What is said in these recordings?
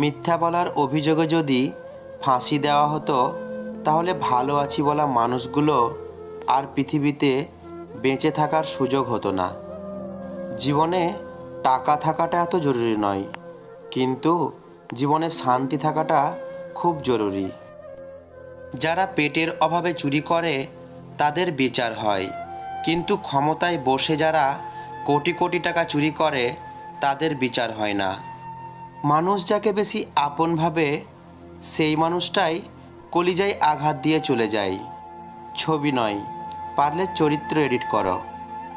মিথ্যা বলার অভিযোগে যদি ফাঁসি দেওয়া হতো, তাহলে ভালো আছি বলা মানুষগুলো আর পৃথিবীতে বেঁচে থাকার সুযোগ হতো না। জীবনে টাকা থাকাটা এত জরুরি নয়, কিন্তু জীবনে শান্তি থাকাটা খুব জরুরি। যারা পেটের অভাবে চুরি করে, তাদের বিচার হয়, কিন্তু ক্ষমতায় বসে যারা কোটি কোটি টাকা চুরি করে, তাদের বিচার হয় না। মানুষ যাকে বেশি আপন ভাবে, সেই মানুষটাই কলিজায় আঘাত দিয়ে চলে যায়। ছবি নয়, পারলে চরিত্র এডিট করো।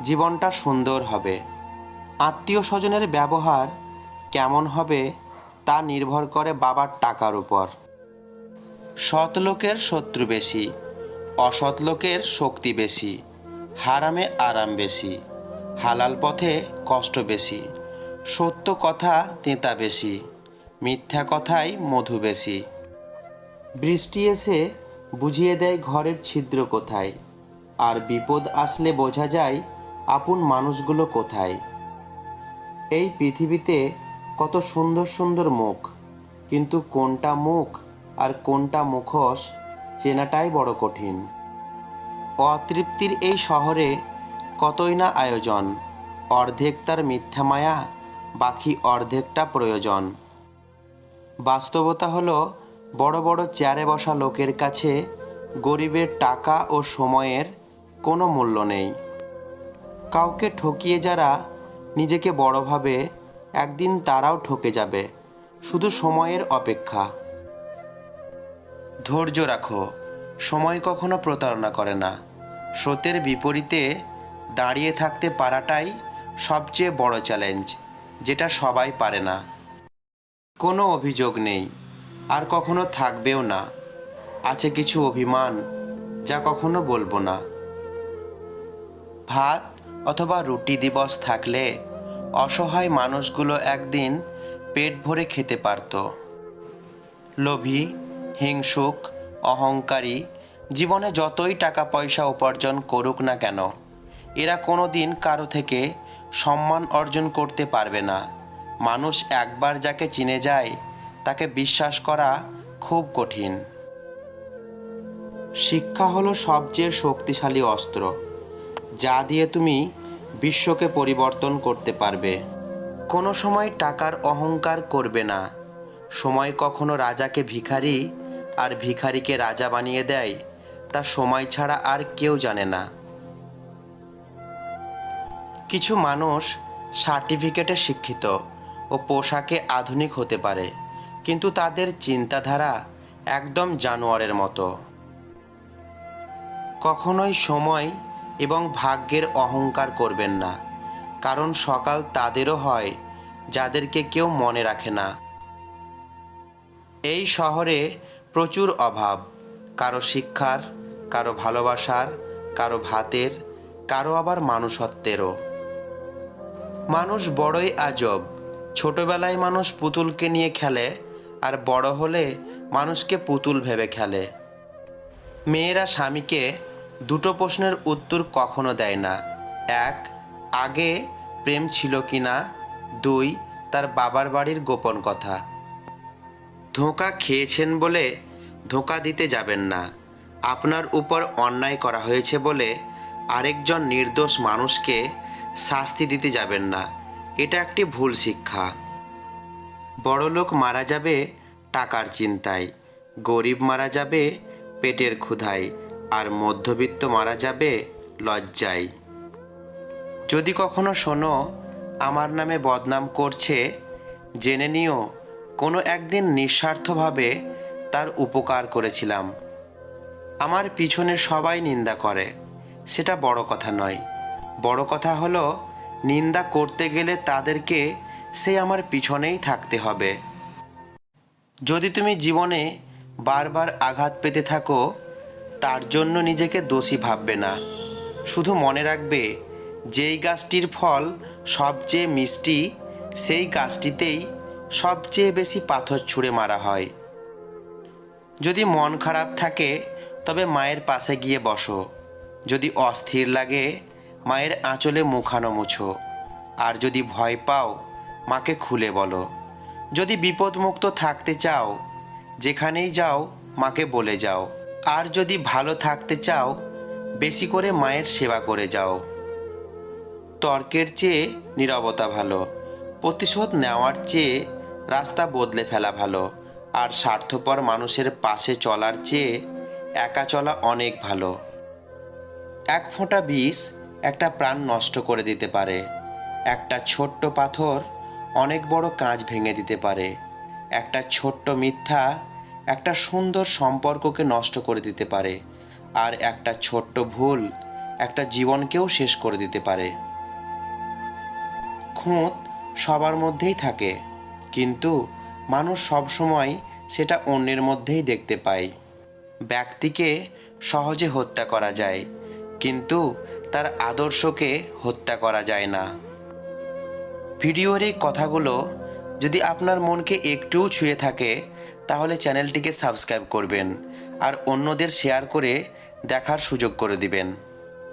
জীবনটা সুন্দর হবে। আত্মীয় স্বজনের ব্যবহার কেমন হবে, তা নির্ভর করে বাবার টাকার উপর। সৎ লোকের শত্রু বেশি, অসৎ লোকের শক্তি বেশি, হারামে আরাম বেশি, হালাল পথে কষ্ট বেশি। সত্য কথা তেঁতা বেশি, মিথ্যা কথাই মধু বেশি। বৃষ্টি এসে বুঝিয়ে দেয় ঘরের ছিদ্র কোথায়, আর বিপদ আসলে বোঝা যায় আপন মানুষগুলো কোথায়। এই পৃথিবীতে কত সুন্দর সুন্দর মুখ, কিন্তু কোনটা মুখ আর কোনটা মুখোশ চেনাটাই বড় কঠিন। অতৃপ্তির এই শহরে কতই না আয়োজন, অর্ধেক তার মিথ্যা মায়া বাকি অর্ধেকটা প্রয়োজন। বাস্তবতা হলো, বড় বড় চেয়ারে বসা লোকের কাছে গরিবের টাকা ও সময়ের কোনো মূল্য নেই। কাউকে ঠকিয়ে যারা নিজেকে বড়ভাবে একদিন তারাও ঠকে যাবে, শুধু সময়ের অপেক্ষা। ধৈর্য রাখো, সময় কখনো প্রতারণা করে না। স্রোতের বিপরীতে দাঁড়িয়ে থাকতে পারাটাই সবচেয়ে বড় চ্যালেঞ্জ। যেটা সবাই পারে না। কোনো অভিযোগ নেই, আর কখনো থাকবেও না। আছে কিছু অভিমান যা কখনো বলব না। ভাত অথবা রুটি দিবস থাকলে অসহায় মানুষগুলো একদিন পেট ভরে খেতে পারত। লোভী, হিংসুক, অহংকারী, জীবনে যতই টাকা পয়সা উপার্জন করুক না কেন, এরা কোনো দিন কারও থেকে সম্মান অর্জন করতে পারবে না। মানুষ একবার যাকে চিনে যায়, তাকে বিশ্বাস করা খুব কঠিন। শিক্ষা হলো সবচেয়ে শক্তিশালী অস্ত্র, যা দিয়ে তুমি বিশ্বকে পরিবর্তন করতে পারবে। কোনো সময় টাকার অহংকার করবে না। সময় কখনো রাজাকে ভিখারি আর ভিখারিকে রাজা বানিয়ে দেয়, তা সময় ছাড়া আর কেউ জানে না। কিছু মানুষ সার্টিফিকেটে শিক্ষিত ও পোশাকে আধুনিক হতে পারে, কিন্তু তাদের চিন্তাধারা একদম জানোয়ারের মতো। কখনোই সময় এবং ভাগ্যের অহংকার করবেন না, কারণ সকাল তাদেরও হয় যাদেরকে কেউ মনে রাখে না। এই শহরে প্রচুর অভাব, কারও শিক্ষার, কারও ভালোবাসার, কারও ভাতের, কারও আবার মানুষত্বেরও। মানুষ বড়ই আজব। ছোটবেলায় মানুষ পুতুলকে নিয়ে খেলে, আর বড় হলে মানুষকে পুতুল ভেবে খেলে। মেয়েরা স্বামীকে দুটো প্রশ্নের উত্তর কখনো দেয় না। এক, আগে প্রেম ছিল কি না? দুই, তার বাবার বাড়ির গোপন কথা। ধোঁকা খেয়েছেন বলে ধোঁকা দিতে যাবেন না। আপনার উপর অন্যায় করা হয়েছে বলে আরেকজন নির্দোষ মানুষকে শাস্তি দিতে যাবেন না। এটা একটি ভুল শিক্ষা। বড়লোক মারা যাবে টাকার চিন্তায়, গরিব মারা যাবে পেটের ক্ষুধায়, আর মধ্যবিত্ত মারা যাবে লজ্জায়। যদি কখনো শোনো, আমার নামে বদনাম করছে, জেনে নিও, কোনো একদিন নিঃস্বার্থভাবে তার উপকার করেছিলাম। আমার পিছনে সবাই নিন্দা করে, সেটা বড় কথা নয়। বড় কথা হলো, নিন্দা করতে গেলে তাদেরকে সে আমার পিছনেই থাকতে হবে। যদি তুমি জীবনে বারবার আঘাত পেতে থাকো, তার জন্য নিজেকে দোষী ভাববে না। শুধু মনে রাখবে, যেই গাছটির ফল সবচেয়ে মিষ্টি, সেই গাছটিতেই সবচেয়ে বেশি পাথর ছুঁড়ে মারা হয়। যদি মন খারাপ থাকে, তবে মায়ের পাশে গিয়ে বসো। যদি অস্থির লাগে মায়ের আঁচলে মুখানো মুছো। আর যদি ভয় পাও, মাকে খুলে বলো। যদি বিপদমুক্ত থাকতে চাও, যেখানেই যাও, মাকে বলে যাও। আর যদি ভালো থাকতে চাও, বেশি করে মায়ের সেবা করে যাও। তর্কের চেয়ে নীরবতা ভালো। প্রতিশোধ নেওয়ার চেয়ে রাস্তা বদলে ফেলা ভালো। আর স্বার্থপর মানুষের পাশে চলার চেয়ে একা চলা অনেক ভালো। এক ফোঁটা বিষ একটা প্রাণ নষ্ট করে দিতে পারে। একটা ছোট্ট পাথর অনেক বড় কাঁচ ভেঙে দিতে পারে। একটা ছোট্ট মিথ্যা একটা সুন্দর সম্পর্ককে নষ্ট করে দিতে পারে। আর একটা ছোট্ট ভুল একটা জীবনকেও শেষ করে দিতে পারে। খুঁত সবার মধ্যেই থাকে, কিন্তু মানুষ সবসময় সেটা অন্যের মধ্যেই দেখতে পায়। ব্যক্তিকে সহজে হত্যা করা যায়, কিন্তু তার আদর্শকে হত্যা করা যায় না। ভিডিওর এই কথাগুলো যদি আপনার মনকে একটুও ছুঁয়ে থাকে, তাহলে চ্যানেলটিকে সাবস্ক্রাইব করবেন আর অন্যদের শেয়ার করে দেখার সুযোগ করে দিবেন।